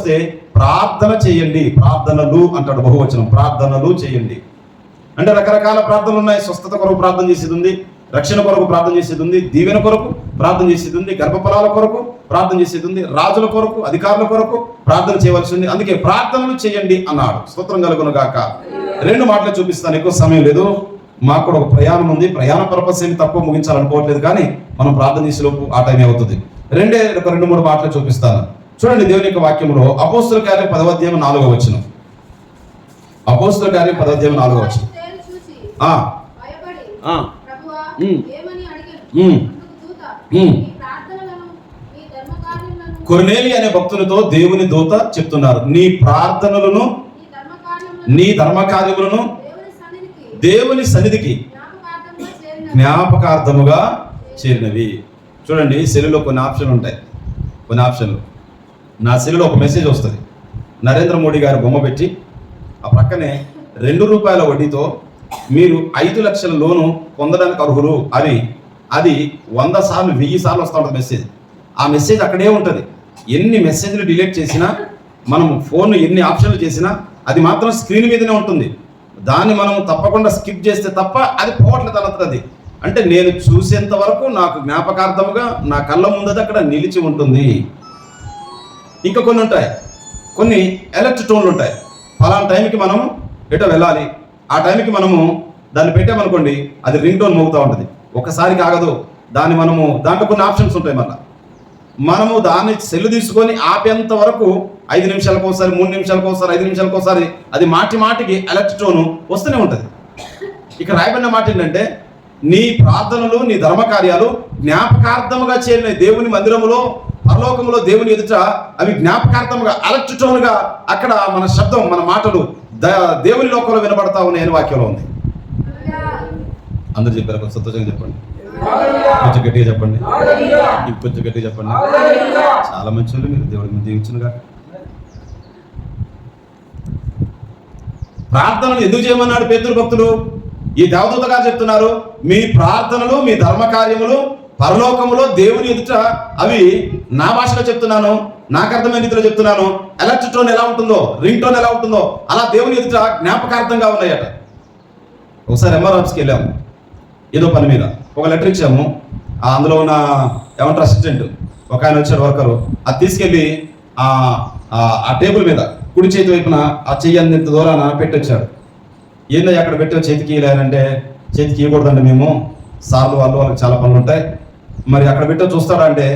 వస్తే ప్రార్థన చేయండి. ప్రార్థనలు అంటాడు బహువచనం. ప్రార్థనలు చేయండి. అంటే రకరకాల ప్రార్థనలు ఉన్నాయి. స్వస్థత కొరకు ప్రార్థన చేసేది ఉంది. రక్షణ కొరకు ప్రార్థన చేసేది ఉంది. దీవెన కొరకు ప్రార్థన చేసేది ఉంది. గర్భఫలాల కొరకు ప్రార్థన చేసేది ఉంది. రాజుల కొరకు అధికారుల కొరకు ప్రార్థన చేయవలసి ఉంది. అందుకే ప్రార్థనలు చేయండి అన్నాడు. స్తోత్రం కలుగును గాక. రెండు మాటలు చూపిస్తాను. ఎక్కువ సమయం లేదు. మాకు కూడా ఒక ప్రయాణం ఉంది. ప్రయాణ పర్పస్ ఏమి తక్కువ ముగించాలనుకోవట్లేదు కానీ మనం ప్రార్థన చేసేలోపు ఆ టైం అవుతుంది. రెండే ఒక రెండు మూడు మాటలు చూపిస్తాను. చూడండి దేవుని యొక్క వాక్యంలో అపోస్తుల కార్యం పదవ అధ్యాయం నాలుగో వచ్చిన అపోస్తుల కార్యం పదవ అధ్యాయం నాలుగో వచ్చిన కొర్నేలి అనే భక్తులతో దేవుని దూత చెప్తున్నారు. నీ ప్రార్థనలను నీ ధర్మకార్యములను దేవుని సన్నిధికి జ్ఞాపకార్థముగా చేరినవి. చూడండి సెల్లులో కొన్ని ఆప్షన్లు ఉంటాయి. కొన్ని ఆప్షన్లు. నా సెల్లో ఒక మెసేజ్ వస్తుంది. నరేంద్ర మోడీ గారు బొమ్మ పెట్టి ఆ పక్కనే రెండు రూపాయల వడ్డీతో మీరు ఐదు లక్షల లోను పొందడానికి అర్హులు అని అది వంద సార్లు వెయ్యి సార్లు వస్తూ ఉంటుంది మెసేజ్. ఆ మెసేజ్ అక్కడే ఉంటుంది. ఎన్ని మెసేజ్లు డిలీట్ చేసినా మనం ఫోన్ ఎన్ని ఆప్షన్లు చేసినా అది మాత్రం స్క్రీన్ మీదనే ఉంటుంది. దాన్ని మనం తప్పకుండా స్కిప్ చేస్తే తప్ప అది పోవట్లేదు అన్నది అంటే నేను చూసేంత వరకు నాకు జ్ఞాపకార్థముగా నా కళ్ళ ముందది అక్కడ నిలిచి ఉంటుంది. ఇంకా కొన్ని ఉంటాయి. కొన్ని ఎలక్ట్ టోన్లు ఉంటాయి. ఫలానా టైంకి మనము ఎటో వెళ్ళాలి. ఆ టైంకి మనము దాన్ని పెట్టామనుకోండి అది రింగ్ టోన్ మోగుతూ ఉంటుంది. ఒకసారి కాగదు. దాన్ని మనము దాంట్లో కొన్ని ఆప్షన్స్ ఉంటాయి మళ్ళీ. మనము దాన్ని సెల్ తీసుకొని ఆపేంత వరకు ఐదు నిమిషాలకు ఒకసారి మూడు నిమిషాలకు ఒకసారి ఐదు నిమిషాలకు ఒకసారి అది మాటి మాటికి ఎలక్ట్ టోను వస్తూనే ఉంటుంది. ఇక రాయబడిన మాట ఏంటంటే నీ ప్రార్థనలు నీ ధర్మకార్యాలు జ్ఞాపకార్థముగా చేరిన దేవుని మందిరములో పరలోకములో దేవుని ఎదుట అవి జ్ఞాపకార్థముగా అలచుటోనుగా అక్కడ మన శబ్దం మన మాటలు దేవుని లోకంలో వినబడతా ఉన్నాయని వాక్యంలో ఉంది. అందరు చెప్పారు? కొంచెం సంతోషంగా చెప్పండి. కొంచెం గట్టిగా చెప్పండి. ఇంకొంచెం గట్టిగా చెప్పండి. చాలా మంచి వాళ్ళు మీరు. దేవుడి మీద దీవించునుగా. ప్రార్థనలు ఎందుకు చేయమన్నాడు పేతురు భక్తులు? ఈ దేవదూతగా చెప్తున్నారు మీ ప్రార్థనలు మీ ధర్మ కార్యములు పరలోకములో దేవుని ఎదుట అవి నా భాషలో చెప్తున్నాను నాకు అర్థమైన రీతిలో చెప్తున్నాను. ఎలక్ట్రిక్ టోన్ ఎలా ఉంటుందో రింగ్ టోన్ ఎలా ఉంటుందో అలా దేవుని ఎదుట జ్ఞాపకార్థంగా ఉన్నాయట. ఒకసారి ఎంఆర్ ఆఫీస్కి వెళ్ళాము. ఏదో పని మీద. ఒక లెటర్ ఇచ్చాము. అందులో ఉన్న ఏమంటారు అసిస్టెంట్ ఒక ఆయన వచ్చాడు వర్కరు. అది తీసుకెళ్ళి ఆ టేబుల్ మీద కుడి చేతి వైపున ఆ చెయ్యి అందింత దూరాన పెట్టొచ్చాడు ఏందో అక్కడ పెట్టావు చేతికి ఇయ్యలేనంటే చేతికి ఇవ్వకూడదండి మేము. సార్లు వాళ్ళు వాళ్ళకి చాలా పనులు ఉంటాయి మరి అక్కడ పెట్ట చూస్తాడా అంటే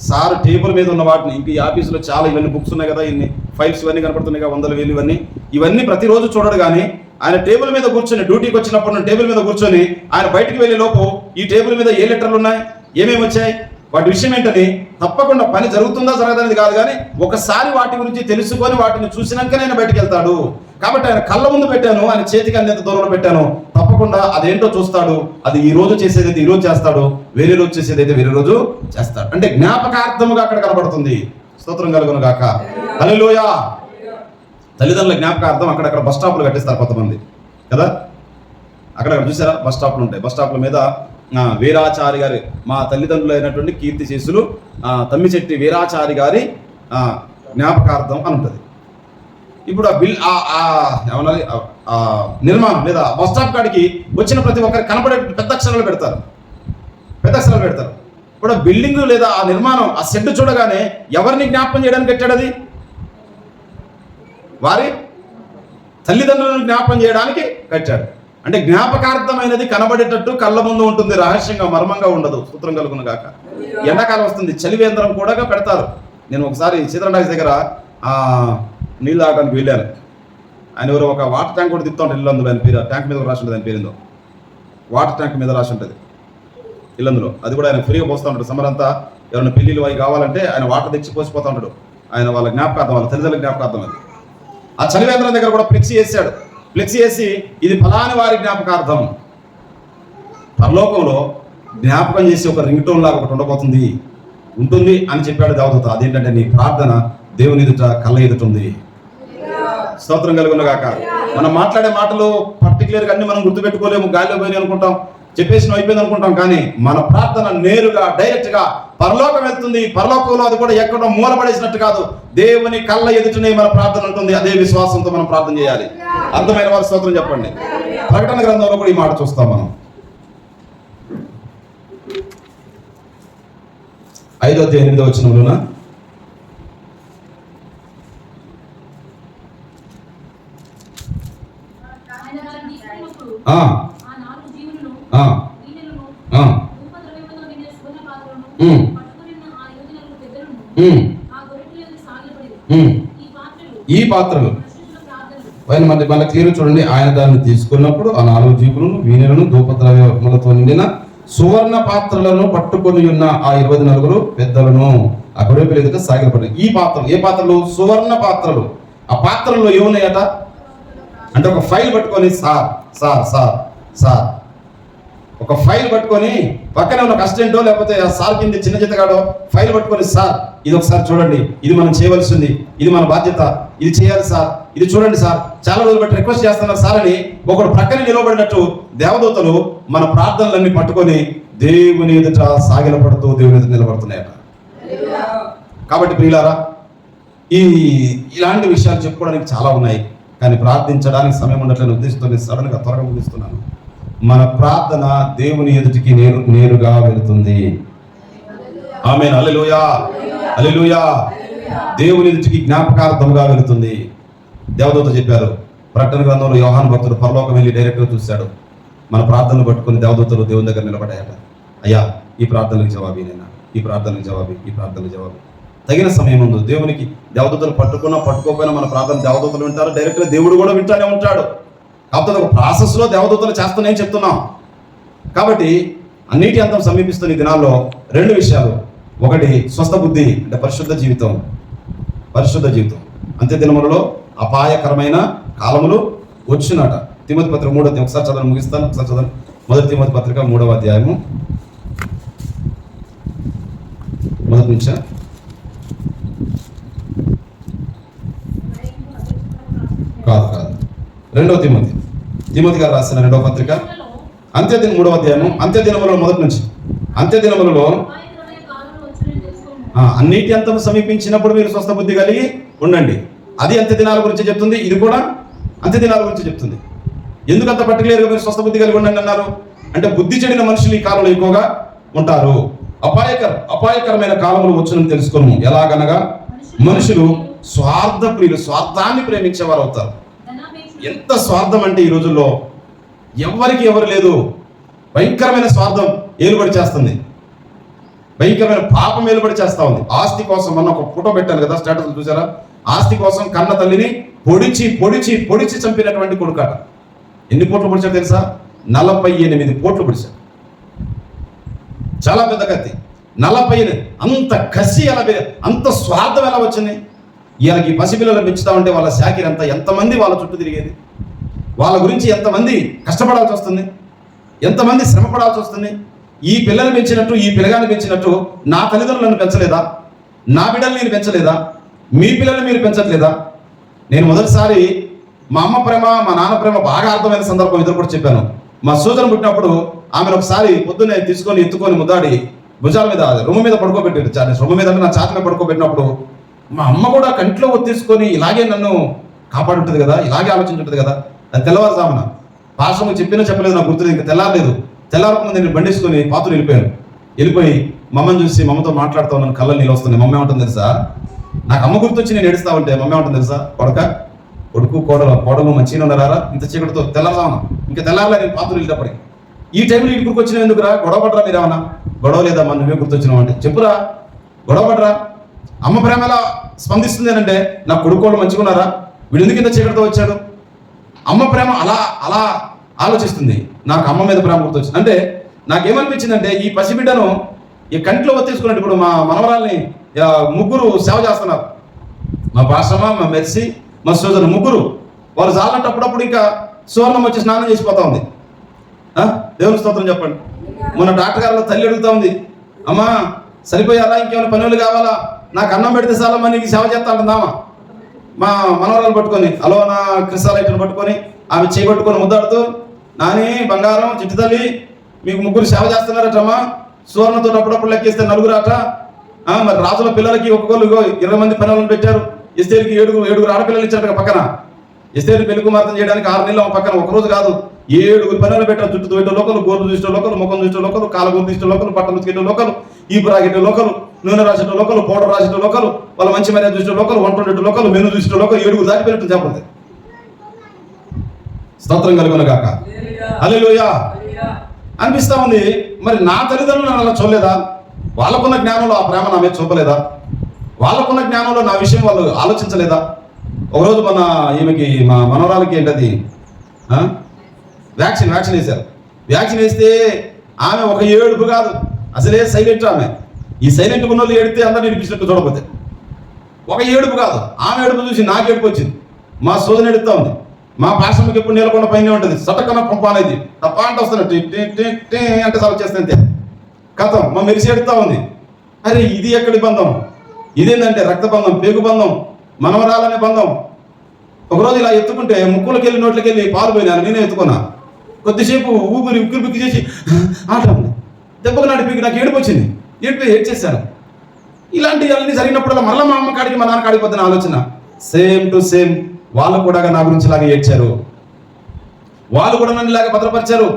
సార్ టేబుల్ మీద ఉన్న వాటిని ఇంక ఈ ఆఫీసులో చాలా ఇవన్నీ బుక్స్ ఉన్నాయి కదా ఇన్ని ఫైల్స్ ఇవన్నీ కనపడుతున్నాయి కదా వందల వేలు ఇవన్నీ. ఇవన్నీ ప్రతిరోజు చూడడు కానీ ఆయన టేబుల్ మీద కూర్చొని డ్యూటీకి వచ్చినప్పుడు టేబుల్ మీద కూర్చొని ఆయన బయటికి వెళ్ళే లోపు ఈ టేబుల్ మీద ఏ లెటర్లు ఉన్నాయి ఏమేమి వచ్చాయి? వాటి విషయం ఏంటని తప్పకుండా పని జరుగుతుందా జరగదనేది కాదు కానీ ఒకసారి వాటి గురించి తెలుసుకొని వాటిని చూసినాక ఆయన బయటకు వెళ్తాడు. కాబట్టి ఆయన కళ్ళ ముందు పెట్టాను ఆయన చేతికి అందేంత దూరంలో పెట్టాను తప్పకుండా అదేంటో చూస్తాడు. అది ఈ రోజు చేసేదైతే ఈ రోజు చేస్తాడు వేరే రోజు చేసేదైతే వేరే రోజు చేస్తాడు. అంటే జ్ఞాపకార్థముగా అక్కడ కనబడుతుంది. స్తోత్రం కలుగును గాక. హల్లెలూయా. తల్లిదండ్రుల జ్ఞాపకార్థం అక్కడక్కడ బస్ స్టాప్లు కట్టిస్తారు కొంతమంది. కదా? అక్కడ చూసారా? బస్ స్టాప్లు ఉంటాయి. బస్ స్టాప్ల మీద వీరాచారి గారి మా తల్లిదండ్రులు అయినటువంటి కీర్తి శిశులు తమ్మిచెట్టి వీరాచారి గారి జ్ఞాపకార్థం అని ఉంటుంది. ఇప్పుడు ఆ బిల్ ఆ ఏమన్నది నిర్మాణం లేదా బస్ స్టాప్ కాడికి వచ్చిన ప్రతి ఒక్కరికి కనపడే పెద్ద అక్షరాలు పెడతారు. పెద్ద అక్షరాలు పెడతారు. ఇప్పుడు ఆ బిల్డింగ్ లేదా ఆ నిర్మాణం ఆ షెడ్ చూడగానే ఎవరిని జ్ఞాపకం చేయడానికి కట్టాడు అది? వారి తల్లిదండ్రులను జ్ఞాపకం చేయడానికి కట్టాడు అంటే జ్ఞాపకార్థమైనది కనబడేటట్టు కళ్ళ ముందు ఉంటుంది రహస్యంగా మర్మంగా ఉండదు. సూత్రం కలుగును గాక. ఎండాకాలం వస్తుంది చలివేంద్రం కూడా పెడతారు. నేను ఒకసారి సీతరాడాక్స్ దగ్గర నీళ్ళు తాగడానికి వెళ్ళాను. ఆయన ఎవరు ఒక వాటర్ ట్యాంక్ కూడా తిప్పుతా ఉంటారు ఇల్లందులో ఆయన పేరు ట్యాంక్ మీద రాసి ఉంటుంది ఆయన పేరుందో. వాటర్ ట్యాంక్ మీద రాసి ఉంటుంది ఇల్లందులో అది కూడా ఆయన ఫ్రీగా పోస్తూ ఉంటాడు. సమ్మర్ అంతా ఎవరైనా పెళ్ళిళ్ళు అవి కావాలంటే ఆయన వాటర్ తెచ్చి పోసిపోతూ ఉంటాడు. ఆయన వాళ్ళ జ్ఞాపకార్థం వాళ్ళ తల్లిదండ్రుల జ్ఞాపకార్థం అది. ఆ చలివేంద్రం దగ్గర కూడా ఫ్లెక్సీ వేసాడు ఫ్లెక్స్ చేసి ఇది ఫలాని వారి జ్ఞాపకార్థం. పరలోకంలో జ్ఞాపకం చేసి ఒక రింగ్ టోన్ లాగా ఒకటి ఉండబోతుంది. ఉంటుంది అని చెప్పాడు దేవదూత. అదేంటంటే నీ ప్రార్థన దేవుని ఎదుట కళ్ళ ఎదుట ఉంది. స్తోత్రం కలుగును గాక మనం మాట్లాడే మాటలు పర్టికులర్గా అన్ని మనం గుర్తుపెట్టుకోలేము గాలిలో పోయి అనుకుంటాం. చెప్పేసిన అయిపోయింది అనుకుంటాం కానీ మన ప్రార్థన నేరుగా డైరెక్ట్గా పరలోకం వెళ్తుంది. పరలోకంలో అది కూడా ఎక్కడో మూలపడేసినట్టు కాదు. దేవుని కళ్ళ ఎదుటనే మన ప్రార్థన ఉంటుంది. అదే విశ్వాసంతో మనం ప్రార్థన చేయాలి. అర్థమైన వారి స్తోత్రం చెప్పండి. ప్రకటన గ్రంథంలో కూడా ఈ మాట చూస్తాం మనం. ఐదో అధ్యాయం ఎనిమిదో వచ్చినంలోనా ఆ, ఈ పాత్రలు. పైన మళ్ళీ మళ్ళీ క్లియర్ చూడండి. ఆయన దాన్ని తీసుకున్నప్పుడు ఆ నాలుగు జీవులను వీణలను ధూపద్రవ్యములతో నిండిన సువర్ణ పాత్రలను పట్టుకొని ఉన్న ఆ ఇరవై నలుగురు పెద్దలను ఆ గొడవ ఎదుట సాగిలపడి ఈ పాత్రలు ఏ పాత్రలు? సువర్ణ పాత్రలు. ఆ పాత్రల్లో ఏమున్నాయట? అంటే ఒక ఫైల్ పట్టుకొని సార్ సార్ సార్ సార్. ఒక ఫైల్ పట్టుకొని పక్కనే ఉన్న అసిస్టెంటో లేకపోతే ఆ సార్ కింద చిన్న చిత్తగాడో ఫైల్ పట్టుకొని సార్ ఇది ఒకసారి చూడండి. ఇది మనం చేయవలసింది. ఇది మన బాధ్యత. ఇది చేయాలి సార్. ఇది చూడండి సార్. చాలా రోజులు బట్టి రిక్వెస్ట్ చేస్తున్నారు సార్ అని ఒకడు ప్రక్కన నిలబడినట్టు దేవదూతలు మన ప్రార్థనలన్నీ పట్టుకొని దేవుని ఎదుట సాగిలపడుతూ దేవుని ఎదుట నిలబడుతున్నాయట కాబట్టి ప్రియులారా ఈ ఇలాంటి విషయాలు చెప్పుకోవడానికి చాలా ఉన్నాయి. కానీ ప్రార్థించడానికి సమయం ఉండట్లేని ఉద్దేశంతో నేను త్వరగా ముగిస్తున్నాను. మన ప్రార్థన దేవుని ఎదుటికి నేరు నేరుగా వెళుతుంది. ఆమె అల్లెలుయా అల్లెలుయా దేవుని ఎదుటికి జ్ఞాపకార్థముగా వెళుతుంది. దేవదూత చెప్పారు ప్రకటన గ్రంథంలో యోహాన్ భక్తుడు పరలోకం వెళ్ళి డైరెక్ట్గా చూశాడు. మన ప్రార్థనలు పట్టుకొని దేవదూతలు దేవుని దగ్గర నిలబడాయట అయ్యా ఈ ప్రార్థనలకు జవాబీ నేను ఈ ప్రార్థనలకు జవాబీ ఈ ప్రార్థనలకు జవాబు తగిన సమయం ఉంది. దేవునికి దేవదూతలు పట్టుకున్నా పట్టుకోకపోయినా మన ప్రార్థన దేవదూతలు వింటారు. డైరెక్ట్గా దేవుడు కూడా వింటానే ఉంటాడు. కాకపోతే ఒక ప్రాసెస్లో దేవదూతలు చేస్తున్నాయని చెప్తున్నాం? కాబట్టి అన్నిటి అంతం సమీపిస్తున్న ఈ దినాల్లో రెండు విషయాలు. ఒకటి స్వస్థ బుద్ధి అంటే పరిశుద్ధ జీవితం. పరిశుద్ధ జీవితం. అంత్య దినములలో అపాయకరమైన కాలములు వచ్చినట. తిమతి పత్రిక మూడో ఒకసారి చదవని ముగిస్తాను. ఒకసారి చదవను మొదటి తిమతి పత్రిక మూడవ అధ్యాయము. మొదటి నుంచా? కాదు కాదు. రెండవ తిమతి. తిమోతి గారు రాసిన రెండవ పత్రిక. అంత్యదిన మూడవ అధ్యాయము. అంత్యదినములలో మొదటి నుంచి. అంత్యదినములలో అపాయకరమైన అన్నిటి అంతం సమీపించినప్పుడు మీరు స్వస్థ బుద్ధి కలిగి ఉండండి. అది అంత్య దినాల గురించి చెప్తుంది. ఇది కూడా అంత్య దినాల గురించి చెప్తుంది. ఎందుకు అంత పర్టికులర్గా మీరు స్వస్థ బుద్ధి కలిగి ఉండండి అన్నారు? అంటే బుద్ధి చెడిన మనుషులు ఈ కాలంలో ఎక్కువగా ఉంటారు. అపాయకర అపాయకరమైన కాలములు వచ్చునని తెలుసుకోను ఎలాగనగా మనుషులు స్వార్థ ప్రియులు స్వార్థాన్ని ప్రేమించేవారు అవుతారు. ఎంత స్వార్థం అంటే ఈ రోజుల్లో? ఎవరికి ఎవరు లేదు. భయంకరమైన స్వార్థం ఏలుబడి చేస్తుంది. భయంకరమైన పాపం ఏలుబడి చేస్తా ఉంది. ఆస్తి కోసం అన్న ఒక ఫోటో పెట్టాను కదా స్టేటస్ చూసారా? ఆస్తి కోసం కన్న తల్లిని పొడిచి పొడిచి పొడిచి చంపినటువంటి కొడుకాట. ఎన్ని పోట్లు పొడిచాడు తెలుసా? నలభై ఎనిమిది పోట్లు పొడిచాడు. చాలా పెద్ద కత్తి. నలభై అంత కసి ఎలా అంత స్వార్థం ఎలా వచ్చింది? వీళ్ళకి పసిపిల్లలు పెంచుతా ఉంటే వాళ్ళ శాఖరి అంతా ఎంతమంది వాళ్ళ చుట్టూ తిరిగేది? వాళ్ళ గురించి ఎంతమంది కష్టపడాల్సి వస్తుంది? ఎంతమంది శ్రమ పడాల్సి వస్తుంది? ఈ పిల్లల్ని పెంచినట్టు ఈ పిల్లగాన్ని పెంచినట్టు నా తల్లిదండ్రులు నన్ను పెంచలేదా? నా బిడ్డలు నేను పెంచలేదా? మీ పిల్లల్ని మీరు పెంచట్లేదా? నేను మొదటిసారి మా అమ్మ ప్రేమ మా నాన్న ప్రేమ బాగా అర్థమైన సందర్భం ఇద్దరు కూడా చెప్పాను. మా సూచన పుట్టినప్పుడు ఆమెను ఒకసారి పొద్దున్నే తీసుకొని ఎత్తుకొని ముద్దాడి భుజాల మీద రొమ్ము మీద పడుకోబెట్టాడు. చా- రొమ్ము మీద అంటే నా ఛాతి మీద పడుకోబెట్టినప్పుడు మా అమ్మ కూడా కంట్లో ఒత్తేసుకొని ఇలాగే నన్ను కాపాడుంటుంది కదా ఇలాగే ఆలోచించుంటుంది కదా అది తెల్లవారుజామున. పాశ్రము చెప్పినా చెప్పలేదు నాకు గుర్తులేదు ఇంకా తెల్లారలేదు. తెల్లారకుండా నేను బండేసుకొని పాత్రలు వెళ్ళిపోయాను. వెళ్ళిపోయి మమ్మల్ని చూసి మమ్మతో మాట్లాడుతూ ఉన్నాను కళ్ళ నీళ్ళు వస్తున్నాయి మమ్మ ఏమంటుంది తెలుసా? నాకు అమ్మ గుర్తొచ్చి నేను ఏడుస్తా ఉంటే మమ్మ ఏమంటుంది తెలుసా? కొడక కొడుకు కోడలు కోడలు మంచిగా ఉన్నారా? ఇంత చీకటితో తెల్లారుజామున ఇంకా తెల్లారలే నేను పాత్రలు వెళ్ళేటప్పటికి. ఈ టైంలో ఇక్కడికి వచ్చిన ఎందుకురా? గొడవ పడరా మీరేమన్నా? గొడవ లేదా మన నువ్వే గుర్తొచ్చినావు అంటే. చెప్పురా గొడవ పడరా? అమ్మ ప్రేమలా స్పందిస్తుంది అని అంటే నా కొడుకోళ్ళు మంచిగా ఉన్నారా వీడు ఎందుకు ఇంత చీకటితో వచ్చాడు అమ్మ ప్రేమ అలా అలా ఆలోచిస్తుంది. నాకు అమ్మ మీద ప్రేమ గుర్తొచ్చింది. అంటే నాకేమనిపించిందంటే ఈ పసిబిడ్డను ఈ కంట్లో ఒత్తేసుకున్నట్టు ఇప్పుడు మా మనవరాల్ని ముగ్గురు సేవ చేస్తున్నారు. మా పాశ్రమ మా మెర్సీ మా సోదరు ముగ్గురు. వాళ్ళు చాలంటే అప్పుడప్పుడు ఇంకా సువర్ణం వచ్చి స్నానం చేసిపోతా ఉంది. దేవుని స్తోత్రం చెప్పండి. మొన్న డాక్టర్ గారు తల్లి అడుగుతా ఉంది. అమ్మా సరిపోయారా? ఇంకేమైనా పనులు కావాలా? నాకు అన్నం పెడితే చాలా నీకు సేవ చేస్తా అంటుందామా? మా మనవరాలు పట్టుకొని హలో నా క్రిస్టాలైట్ని పట్టుకొని ఆమె చేపట్టుకొని ముద్దాడుతూ నాని బంగారం చిట్టు తల్లి మీకు ముగ్గురు సేవ చేస్తున్నారటమ్మా సువర్ణతో అప్పుడప్పుడు లెక్కిస్తే నలుగురు మరి రాజుల పిల్లలకి ఒక్కొక్కరు ఇగో ఇరవై మంది పనులను పెట్టారు. ఇస్తేరికి ఏడుగురు ఏడుగురు ఆడపిల్లలు ఇచ్చారు పక్కన. ఇస్తేరి పెళ్ళి కుమార్తెను చేయడానికి ఆరు నెలలు పక్కన ఒక రోజు కాదు. ఏడుగురు పనులు పెట్టారు. జుట్టు తోయటం లోకలు గోర్లు చూసిన లోకలు ముఖం చూసిన లోకలు కాలు గోర్లు తీసిన లోకలు బట్టలు ఉతికేట లోకలు ఈ బ్రాకెట్ లోకలు నూనె రాసేట లోకలు పౌడర్ రాసేట లోకలు వాళ్ళ మంచి మర్యాద చూసిన లోకలు వంట వండేట లోకలు మెను చూసిన లోకలు ఏడుగురు దాటిపోయినట్టు చెప్పండి స్తోత్రం కలుగును గాక. హల్లెలూయా. అనిపిస్తా ఉంది మరి నా తల్లిదండ్రులు నన్ను అలా చూడలేదా? వాళ్ళకున్న జ్ఞానంలో ఆ ప్రేమ నా మీద చూపలేదా? వాళ్ళకున్న జ్ఞానంలో నా విషయం వాళ్ళు ఆలోచించలేదా? ఒకరోజు మన ఈమెకి మా మనవరాలకి ఏంటది? వ్యాక్సిన్ వ్యాక్సిన్ వేశారు. వ్యాక్సిన్ వేస్తే ఆమె ఒక ఏడుపు కాదు. అసలే సైలెంట్ ఆమె. ఈ సైలెంట్ ఉన్న వాళ్ళు ఏడితే అందరూ వినిపించినట్టు చూడకపోతే. ఒక ఏడుపు కాదు. ఆమె ఏడుపు చూసి నాకు ఏడుపు వచ్చింది. మా సోదన ఎడుతా ఉంది. మా పాశ్రమకి ఎప్పుడు నీలకొండ పైన ఉంటుంది. సటకన పంప అనేది. తప్ప అంటే వస్తున్నట్టు టీ అంటే సార్ చేస్తే అంతే. కథం. మా మెరిసి ఎడుతా ఉంది. అరే ఇది ఎక్కడి బంధం? ఇదేంటంటే రక్త బంధం పేగు బంధం మనవరాలనే బంధం. ఒకరోజు ఇలా ఎత్తుకుంటే ముక్కులకి వెళ్ళి నోట్లకి వెళ్ళి పాలు పోయినాను నేనే ఎత్తుకున్నా. కొద్దిసేపు ఊపిరి ఉక్కిరి బిక్కి చేసి ఆట ఉంది. దెబ్బకు నాటి పీకి నాకు ఏడుపు వచ్చింది. ఏడుపు ఏడ్ ఇలాంటి అన్ని జరిగినప్పుడల్లా మళ్ళీ మా అమ్మ కాడికి మా నాన్న కాడికి పోతున్న ఆలోచన? సేమ్ టు సేమ్ వాళ్ళు కూడా నా గురించి లాగా ఏడ్చారు. వాళ్ళు కూడా నన్ను ఇలాగే భద్రపరిచారు.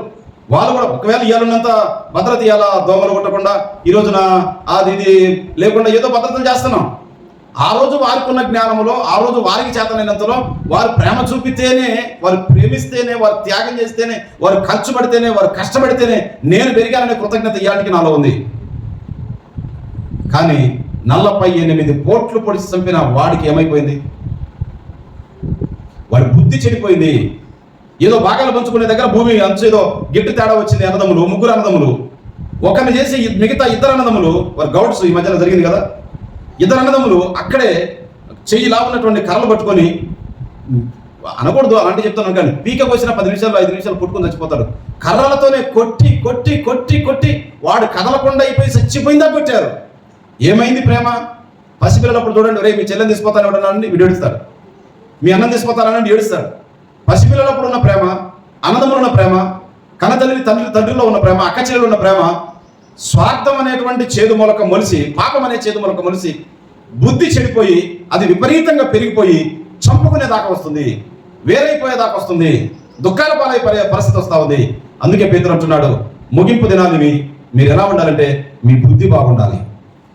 వాళ్ళు కూడా ఒకవేళ ఇవ్వాలన్నంత భద్రత ఇవ్వాలా దోమలు కొట్టకుండా? ఈ రోజున అది ఇది లేకుండా ఏదో భద్రతలు చేస్తున్నాం. ఆ రోజు వారికి ఉన్న జ్ఞానంలో ఆ రోజు వారికి చేతనైనంతలో వారు ప్రేమ చూపితేనే వారు ప్రేమిస్తేనే వారు త్యాగం చేస్తేనే వారు ఖర్చు పడితేనే వారు కష్టపడితేనే నేను పెరిగాననే కృతజ్ఞత ఇయాటికి నాలో ఉంది. కానీ నలభై ఎనిమిది పోట్లు పొడిచి చంపిన వాడికి ఏమైపోయింది? వాడి బుద్ధి చెడిపోయింది. ఏదో భాగాలు పంచుకునే దగ్గర భూమి అంచు ఏదో గిట్టు తేడా వచ్చింది అన్నదమ్ములు ముగ్గురు అన్నదమ్ములు. ఒకరిని చేసి మిగతా ఇద్దరు అన్నదమ్ములు వారి గౌడ్స్ ఈ మధ్యన జరిగింది కదా? ఇద్దరు అన్నదమ్ములు అక్కడే చెయ్యి లావున్నటువంటి కర్రలు పట్టుకొని అనకూడదు అలాంటి చెప్తాను కానీ పీక పోసిన పది నిమిషాలు ఐదు నిమిషాలు పుట్టుకొని చచ్చిపోతాడు కర్రలతోనే కొట్టి కొట్టి కొట్టి కొట్టి వాడు కదలకుండా అయిపోయి చచ్చిపోయిందా కొట్టారు. ఏమైంది ప్రేమ? పసిపిల్లలప్పుడు చూడండి రే మీ చెల్లెని తీసుకుపోతాను ఎవడన్నాడండి వీడు ఏడుస్తాడు. మీ అన్నం తీసుకుపోతానని ఏడుస్తాడు. పసిపిల్లలప్పుడు ఉన్న ప్రేమ అన్నదమ్ములు ఉన్న ప్రేమ కన్నతల్లి తండ్రి తండ్రిలో ఉన్న ప్రేమ అక్క చెల్లెలు ఉన్న ప్రేమ స్వార్థం అనేటువంటి చేదు మొలక మొలిసి పాపం అనే చేదు మొలక మొలిసి బుద్ధి చెడిపోయి అది విపరీతంగా పెరిగిపోయి చంపుకునే దాకా వస్తుంది. వేరైపోయేదాకా వస్తుంది. దుఃఖాల పాలైపోయే పరిస్థితి వస్తూ ఉంది. అందుకే పేదలు అంటున్నాడు ముగింపు దినాన్ని మీరు ఎలా ఉండాలంటే మీ బుద్ధి బాగుండాలి.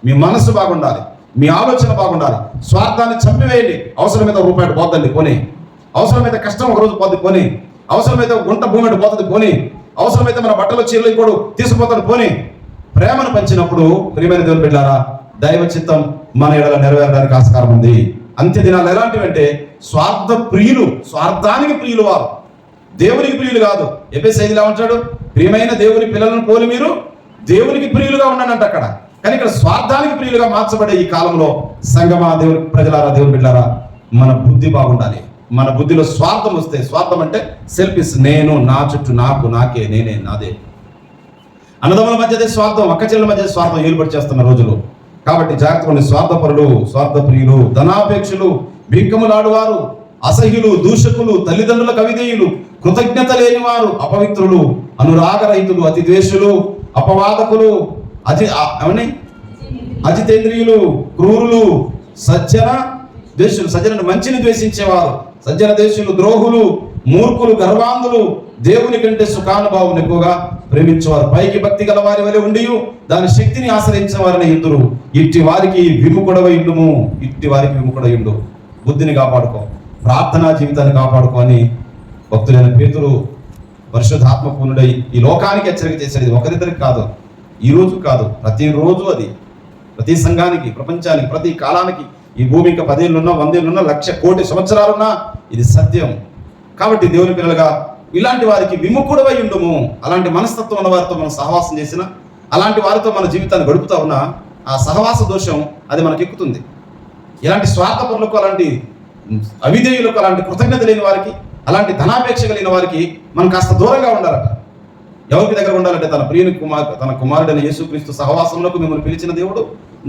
మీ మనస్సు బాగుండాలి మీ ఆలోచన బాగుండాలి. స్వార్థాన్ని చంపివేయండి. అవసరమైతే రూపాయలు పోద్దండి కొని అవసరమైతే కష్టం ఒక రోజు పోద్ది కొని అవసరమైతే గుంట భూమి అటు పోతుంది కొని అవసరమైతే మన బట్టలు చీరలు ఇప్పుడు తీసుకుపోతాడు పోని. ప్రేమను పంచినప్పుడు ప్రియమైన దేవుని బిడ్డారా దైవ చిత్తం మన ఎడల నెరవేరడానికి ఆస్కారం ఉంది. అంత్య దినాలు ఎలాంటివి అంటే స్వార్థ ప్రియులు స్వార్థానికి ప్రియులు వారు. దేవునికి ప్రియులు కాదు. ఎపే శైలిలో ఉంటాడు ప్రియమైన దేవుని పిల్లలను పోలి మీరు దేవునికి ప్రియులుగా ఉన్నానంట అక్కడ. కానీ ఇక్కడ స్వార్థానికి ప్రియులుగా మార్చబడే ఈ కాలంలో సంగమా దేవుని ప్రజలారా దేవుని బిడ్డారా మన బుద్ధి బాగుండాలి. మన బుద్ధిలో స్వార్థం వస్తే స్వార్థం అంటే సెల్ఫిస్ నేను నా చుట్టూ నాకు నాకే నేనే నాదే. అన్నదమ్ముల మధ్యదే స్వార్థం అక్కచెల్ల మధ్య స్వార్థం ఏలుబడి చేస్తున్న రోజులు. కాబట్టి జాగ్రత్త ఉండి స్వార్థపరులు స్వార్థప్రియులు ధనాపేక్షలు భీకములాడువారు అసహ్యులు దూషకులు తల్లిదండ్రుల కవిదేయులు కృతజ్ఞత లేనివారు అపవిత్రులు అనురాగరహితులు అతి ద్వేషులు అపవాదకులు అతి ఏమని? అజితేంద్రియులు క్రూరులు సజ్జన ద్వేషులు. సజ్జన మంచిని ద్వేషించేవారు. సజ్జన దేశులు ద్రోహులు మూర్ఖులు గర్వాంధులు దేవుని కంటే సుఖానుభావం ఎక్కువగా ప్రేమించేవారు. పైకి భక్తి గల వారి వలె ఉండి దాని శక్తిని ఆశ్రయించిన వారిని ఇందురు ఇట్టి వారికి విముకుడవై ఇట్టి వారికి విముకుడై ఉండు బుద్ధిని కాపాడుకో. ప్రార్థనా జీవితాన్ని కాపాడుకో అని భక్తులైన పేతులు పరిశుద్ధాత్మ పూర్ణుడై ఈ లోకానికి హెచ్చరిక చేసేది ఒకరిద్దరికి కాదు. ఈ రోజు కాదు ప్రతిరోజు అది. ప్రతి సంఘానికి ప్రపంచానికి ప్రతి కాలానికి ఈ భూమి ఇంకా పదేళ్ళున్నా వందేళ్ళున్నా లక్ష కోటి సంవత్సరాలున్నా ఇది సత్యం. కాబట్టి దేవుని పిల్లలుగా ఇలాంటి వారికి విముఖుడవై ఉండము. అలాంటి మనస్తత్వం ఉన్న వారితో మనం సహవాసం చేసిన అలాంటి వారితో మన జీవితాన్ని గడుపుతా ఉన్నా ఆ సహవాస దోషం అది మనకి ఎక్కుతుంది. ఇలాంటి స్వార్థపరులకు అలాంటి అవిధేయులకు అలాంటి కృతజ్ఞత లేని వారికి అలాంటి ధనాపేక్ష కలిగిన వారికి మనం కాస్త దూరంగా ఉండాలట. ఎవరికి దగ్గర ఉండాలంటే తన ప్రియుని కుమార్ తన కుమారుడైన యేసుక్రీస్తు సహవాసంలోకి మిమ్మల్ని పిలిచిన దేవుడు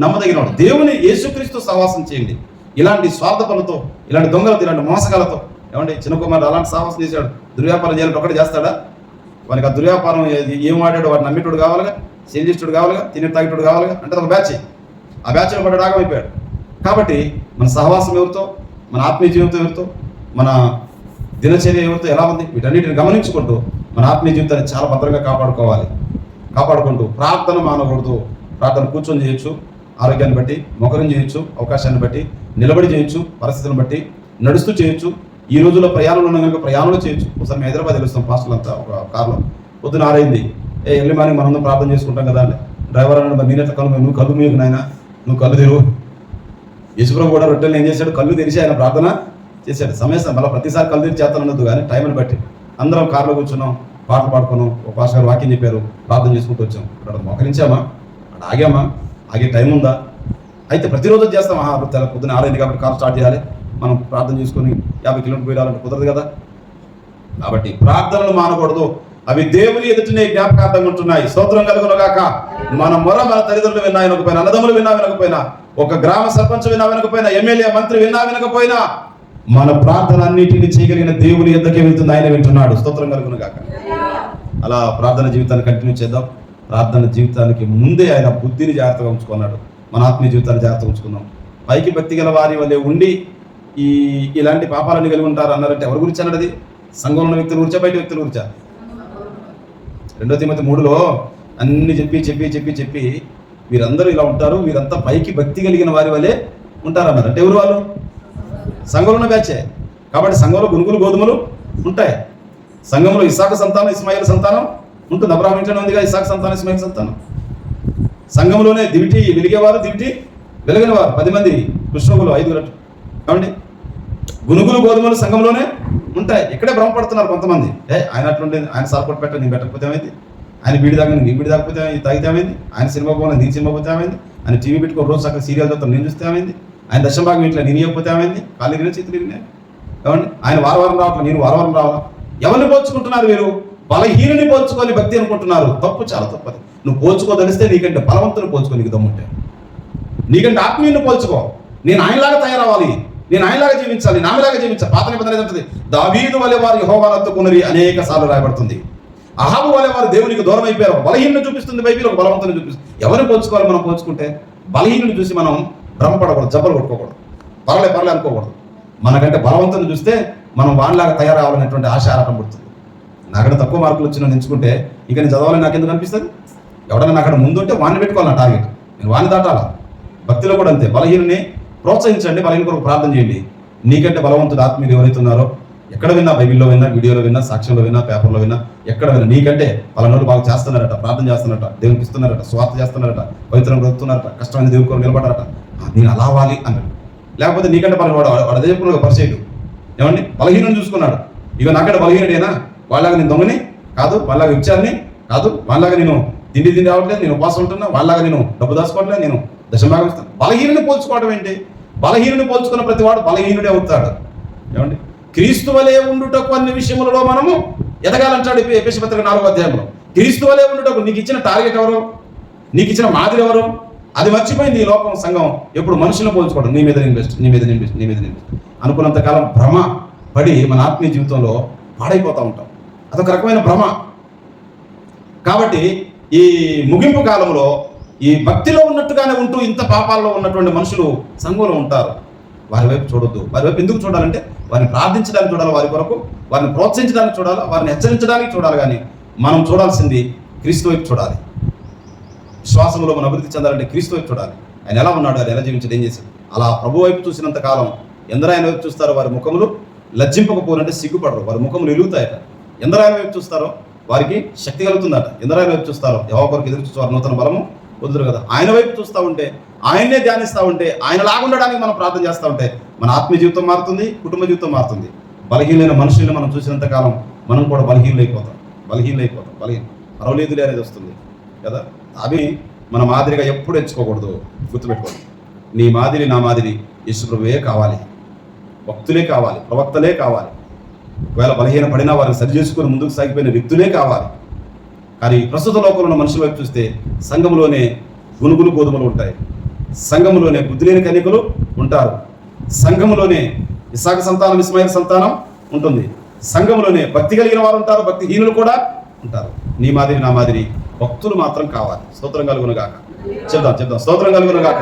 నమ్మదగినవాడు. దేవుని యేసుక్రీస్తు సహవాసం చేయండి. ఇలాంటి స్వార్థపలతో ఇలాంటి దొంగలతో ఇలాంటి మోసగాలతో ఏమంటే చిన్న కుమారుడు అలాంటి సహవాసం చేశాడు. దుర్వ్యాపారం చేయాలంటే ఒకటి చేస్తాడా? వానికి ఆ దుర్వ్యాపారం ఏం వాడాడు వాడు నమ్మేటోడు కావాలిగా సేంజిస్టుడు కావాలిగా తినే తాగేటోడు కావాలిగా అంటే ఒక బ్యాచ్. ఆ బ్యాచ్లో పడ్డ ఆగమైపోయాడు కాబట్టి మన సహవాసం ఎవరితో మన ఆత్మీయ జీవితం ఎవరితో మన దినచర్య ఎవరితో ఎలా ఉంది? వీటన్నిటిని గమనించుకుంటూ మన ఆత్మీయ జీవితాన్ని చాలా భద్రంగా కాపాడుకోవాలి. కాపాడుకుంటూ ప్రార్థన మానకూడదు. ప్రార్థన కూర్చొని చేయొచ్చు. ఆరోగ్యాన్ని బట్టి మొకరం చేయొచ్చు. అవకాశాన్ని బట్టి నిలబడి చేయొచ్చు. పరిస్థితులను బట్టి నడుస్తూ చేయొచ్చు. ఈ రోజుల్లో ప్రయాణంలో ఉన్న కనుక ప్రయాణంలో చేయొచ్చు. ఒకసారి మేము హైదరాబాద్ వెళ్తాం పాస్టర్లు అంతా ఒక కార్లో. పొద్దున ఆరైంది. ఏ ఎల్లి మార్నింగ్ మనందరం ప్రార్థన చేసుకుంటాం కదా అని డ్రైవర్ అన్నాడు మరి నేనెట్లా కళ్ళు నువ్వు కళ్ళు మీకు నాయన. నువ్వు కళ్ళు తెరువు. యశుప్రభు కూడా రొట్టెలు ఏం చేశాడు? కళ్ళు తెరిచి ఆయన ప్రార్థన చేశాడు. సమయం మళ్ళీ ప్రతిసారి కళ్ళు తెరిచి చేస్తాను ఉండదు కానీ టైంని బట్టి. అందరం కార్లో కూర్చున్నాం పాటలు పాడుకున్నాం ఒక పాస్ గారు వాక్యం చెప్పారు ప్రార్థన చేసుకుంటూ వచ్చాం. అక్కడ మోకరించామా? అక్కడ ఆగామా? ఆగే టైం ఉందా? అయితే ప్రతిరోజు చేస్తాం ఆహా తెల్ల పొద్దున ఆరైంది కాబట్టి కార్ స్టార్ట్ చేయాలి. మనం ప్రార్థన చేసుకొని యాభై కిలోమీటర్ పోయాలంటే కుదరదు కదా? కాబట్టి ప్రార్థనలు మానకూడదు. అవి దేవుని ఎదుటనే జ్ఞాపకార్థంగా ఉంటున్నాయి. స్తోత్రం కలుగునగాక. మన మొర మన తల్లిదండ్రులు విన్నా వినకపోయినా అన్నదమ్ములు విన్నా వినకపోయినా ఒక గ్రామ సర్పంచ్ విన్నా వినకపోయినా ఎమ్మెల్యే మంత్రి విన్నా వినకపోయినా మన ప్రార్థన అన్నిటిని చేయగలిగిన దేవుని ఎద్దకే వెళ్తుంది ఆయన వింటున్నాడు. స్తోత్రం కలుగును కాక అలా ప్రార్థన జీవితాన్ని కంటిన్యూ చేద్దాం. ప్రార్థన జీవితానికి ముందే ఆయన బుద్ధిని జాగ్రత్తగా ఉంచుకున్నాడు. మన ఆత్మీయ జీవితాన్ని జాగ్రత్తగా ఉంచుకున్నాం పైకి భక్తి గల వారి వల్లే ఉండి ఈ ఇలాంటి పాపాలన్నీ కలిగి ఉంటారు అన్నారంటే ఎవరి గురించి అన్నది సంఘంలో ఉన్న వ్యక్తుల గురించా బయట వ్యక్తుల గురించా? రెండో తిమ్మతి మూడులో అన్ని చెప్పి చెప్పి చెప్పి చెప్పి వీరందరూ ఇలా ఉంటారు. వీరంతా పైకి భక్తి కలిగిన వారి వల్లే ఉంటారు అన్నారు అంటే ఎవరు వాళ్ళు? సంఘంలో ఉన్న బ్యాచే. కాబట్టి సంఘంలో గునుగులు గోధుమలు ఉంటాయి. సంఘంలో ఇసాక సంతానం ఇస్మాయిల్ సంతానం ఉంటుంది. అబ్రాహం ఇంట్లోనే ఉందిగా ఇసాక సంతానం ఇస్మాయిల్ సంతానం. సంఘంలోనే దివిటి వెలిగేవారు దివిటి వెలగని వారు పది మంది కృష్ణకులు ఐదుగురు కాబట్టి గునుగులు గోధుమలు సంఘంలోనే ఉంటాయి. ఇక్కడే భ్రమపడుతున్నారు కొంతమంది. ఏ ఆయన అట్లుండేది ఆయన సపోర్ట్ పెట్ట నేను పెట్టకపోతే ఏమైంది? ఆయన బీడి తాగిన నీ బీడి తాగకపోతే తాగితే ఏమైంది? ఆయన సినిమా పోవాలి నేను సినిమా పోతే ఏమైంది? ఆయన టీవీ పెట్టుకో రోజు అక్కడ సీరియల్ చూస్తాను నేను చూస్తే ఏమైంది? ఆయన దశభాగం ఇట్లా నేను ఇవ్వకపోతే ఏమైంది? కాళ్ళు ఇరిగిన చేతులు ఇరిగినాయి ఏమండి? ఆయన వారం వారం రావట్లేదు నేను వారం వారం రావాలా? ఎవరిని పోల్చుకుంటున్నారు మీరు? బలహీనుని పోల్చుకొని భక్తి అనుకుంటున్నారు. తప్పు చాలా తప్పది. నువ్వు పోల్చుకోదలిస్తే నీకంటే బలవంతుని పోల్చుకో నీకు దమ్ముంటే నీకంటే ఆత్మీయుని పోల్చుకో. నేను ఆయనలాగా తయారవ్వాలి. నేను ఆయనలాగా జీవించాలి. నామిలాగా జీవించాలి. పాత నిబంధన ఏంటంటే దావీదు వలె వారి యహోవానత్తుకున్నది అనేక సార్లు రాయబడుతుంది. అహాబు వలె వారు దేవునికి దూరం అయిపోయారు. బలహీనుని చూపిస్తుంది బైబిల్ ఒక బలవంతుని చూపిస్తుంది. ఎవరిని పోల్చుకోవాలి మనం పోల్చుకుంటే? బలహీనుని చూసి మనం భ్రమపడకూడదు జబ్బలు కొట్టుకోకూడదు. పర్లే పర్లే అనుకోకూడదు. మనకంటే బలవంతుని చూస్తే మనం వాళ్ళలాగా తయారవ్వాలనేటువంటి ఆశ ఆరాటం పడుతుంది. నాకంటే తక్కువ మార్కులు వచ్చిన ఎంచుకుంటే ఇక నేను చదవాలని నాకు ఎందుకు అనిపిస్తుంది? ఎవడన్నా అక్కడ ముందుంటే వాడిని పెట్టుకోవాలి నా టార్గెట్ నేను వాడిని దాటాలా? భక్తిలో కూడా అంతే. బలహీనని ప్రోత్సహించండి బలహీన కొరకు ప్రార్థన చేయండి. నీకంటే బలవంతుడు ఆత్మీయులు ఎవరైతే ఉన్నారో ఎక్కడ విన్నా బైబిల్లో విన్నా వీడియోలో విన్నా సాక్ష్యంలో విన్నా పేపర్లో విన్నా ఎక్కడ విన్నా నీకంటే పలానోళ్ళు బాగా చేస్తున్నారట ప్రార్థన చేస్తున్నారట దేవునికి ఇస్తున్నారట స్వార్థ చేస్తున్నారట పవిత్రం బ్రతుకున్నారట కష్టమైన దేవుని కొరకు నిలబడారట నేను అలా అవ్వాలి అన్నాడు. లేకపోతే నీకంటే పని వాడు వాడు అదే చెప్పుకున్నాడు పరిచయుడు. ఏమండి? బలహీనం చూసుకున్నాడు. ఇక నాకంటే బలహీనుడేనా? వాళ్ళగా నేను దొంగని? కాదు వాళ్ళగా విచారని? కాదు వాళ్ళగా నేను తిండి తిండి రావట్లేదు నేను ఉపవాసం ఉంటున్నా వాళ్ళగా నేను డబ్బు దాచుకోవట్లేదు నేను దశభాగం ఇస్తాను బలహీనుని పోల్చుకోవడం ఏంటి? బలహీనుని పోల్చుకున్న ప్రతి వాడు బలహీనుడే అవుతాడు. ఏమండి? క్రీస్తు వలె ఉండుటకు అన్ని విషయములలో మనము ఎదగాలంటాడు ఎపిసి పత్రిక నాలుగో అధ్యాయంలో. క్రీస్తు వలె ఉండుటకు నీకు ఇచ్చిన టార్గెట్ ఎవరు? నీకు ఇచ్చిన మాదిరి ఎవరు? అది మర్చిపోయింది ఈ లోకం సంఘం. ఎప్పుడు మనుషులను పోల్చుకోవడం. నీ మీద ఇన్వెస్ట్ నీ మీద ఇన్వెస్ట్ నీ మీద ఇన్వెస్ట్ అనుకున్నంత కాలం భ్రమ పడి మన ఆత్మీయ జీవితంలో పాడైపోతూ ఉంటాం. అదొక రకమైన భ్రమ. కాబట్టి ఈ ముగింపు కాలంలో ఈ భక్తిలో ఉన్నట్టుగానే ఉంటూ ఇంత పాపాల్లో ఉన్నటువంటి మనుషులు సంఘంలో ఉంటారు. వారి వైపు చూడొద్దు. వారి వైపు ఎందుకు చూడాలంటే వారిని ప్రార్థించడానికి చూడాలి వారి కొరకు వారిని ప్రోత్సహించడానికి చూడాలి వారిని హెచ్చరించడానికి చూడాలి కానీ మనం చూడాల్సింది క్రీస్తు వైపు చూడాలి. విశ్వాసంలో మనం అభివృద్ధి చెందాలంటే క్రీస్తు వైపు చూడాలి. ఆయన ఎలా ఉన్నాడు? ఆయన ఎలా జీవించాడు? ఏం చేశాడు? అలా ప్రభు వైపు చూసినంత కాలం ఎందరూ ఆయన వైపు చూస్తారో వారి ముఖములు లజ్జింపకపోనంటే సిగ్గుపడరు. వారి ముఖములు ఎలుగుతాయట ఎందరూ ఆయన వైపు చూస్తారో వారికి శక్తి కలుగుతుందట. ఎందరూ ఆయన వైపు చూస్తారో ఎవరి కొరకు ఎదురు చూస్తారు నూతన బలము వదులు కదా. ఆయన వైపు చూస్తూ ఉంటే ఆయన్నే ధ్యానిస్తూ ఉంటే ఆయన లాగుండడానికి మనం ప్రార్థన చేస్తూ ఉంటే మన ఆత్మీయ జీవితం మారుతుంది కుటుంబ జీవితం మారుతుంది. బలహీనమైన మనుషుల్ని మనం చూసినంత కాలం మనం కూడా బలహీనలైపోతాం. బలహీనలైపోతాం. బలహీన పర్వాలేదులే అనేది వస్తుంది కదా. అవి మన మాదిరిగా ఎప్పుడు ఎంచుకోకూడదు గుర్తుపెట్టుకోండి. నీ మాదిరి నా మాదిరి యేసుప్రభువే కావాలి. భక్తులే కావాలి ప్రవక్తలే కావాలి. ఒకవేళ బలహీన పడినా వారిని సరి చేసుకుని ముందుకు సాగిపోయిన వ్యక్తులే కావాలి. కానీ ప్రస్తుత లోకంలో ఉన్న మనుషుల వైపు చూస్తే సంఘంలోనే గునుగులు గోధుమలు ఉంటాయి. సంఘంలోనే బుద్ధిలేని కన్యకులు ఉంటారు. సంఘంలోనే విశాఖ సంతానం ఇస్మాయిల్ సంతానం ఉంటుంది. సంఘంలోనే భక్తి కలిగిన వారు ఉంటారు భక్తిహీనులు కూడా ఉంటారు. నీ మాదిరి నా మాదిరి భక్తులు మాత్రం కావాలి. స్తోత్రం కలుగును గాక చెప్దాం చెప్దాం. స్తోత్రం కలుగును గాక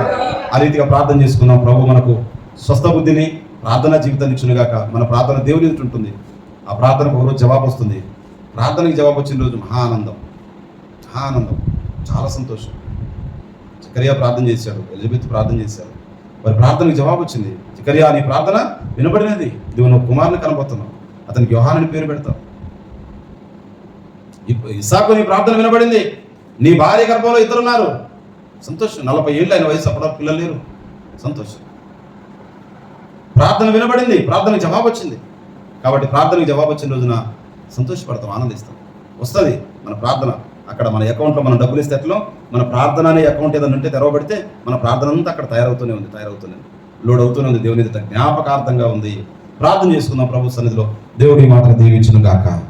ఆ రీతిగా ప్రార్థన చేసుకుందాం. ప్రభు మనకు స్వస్థ బుద్ధిని ప్రార్థనా జీవితాన్ని ఇచ్చునుగాక. మన ప్రార్థన దేవుని ఉంటుంది. ఆ ప్రార్థనకు ఒకరోజు జవాబు వస్తుంది. ప్రార్థనకి జవాబు వచ్చిన రోజు మహా ఆనందం మహా ఆనందం చాలా సంతోషం. చికరియా ప్రార్థన చేశాడు. ఎలిజబెత్ ప్రార్థన చేశారు వారి ప్రార్థనకి జవాబు వచ్చింది. చికరియా నీ ప్రార్థన వినబడినది. నువ్వు నువ్వు కుమారుని కనబోతున్నావు. అతనికి వ్యవహారాన్ని పేరు పెడతావు. ఇసాకు నీ ప్రార్థన వినబడింది. నీ భార్య గర్భంలో ఇద్దరున్నారు. సంతోషం. నలభై ఏళ్ళు ఆయన వయసు అప్పుడు పిల్లలు లేరు. సంతోషం. ప్రార్థన వినబడింది. ప్రార్థనకి జవాబు వచ్చింది. కాబట్టి ప్రార్థనకి జవాబు వచ్చిన రోజున సంతోషపడతాం ఆనందిస్తాం. వస్తుంది మన ప్రార్థన. అక్కడ మన అకౌంట్లో మనం డబ్బులు ఇస్తే ఎట్లా? మన ప్రార్థన అనే అకౌంట్ ఏదైనా ఉంటే తెరవబడితే మన ప్రార్థన అంతా అక్కడ తయారవుతూనే ఉంది తయారవుతూనే లోడ్ అవుతూనే ఉంది. దేవుని జ్ఞాపకార్థంగా ఉంది. ప్రార్థన చేసుకుందాం ప్రభు సన్నిధిలో. దేవుడి మాటలు దీవించును గాక.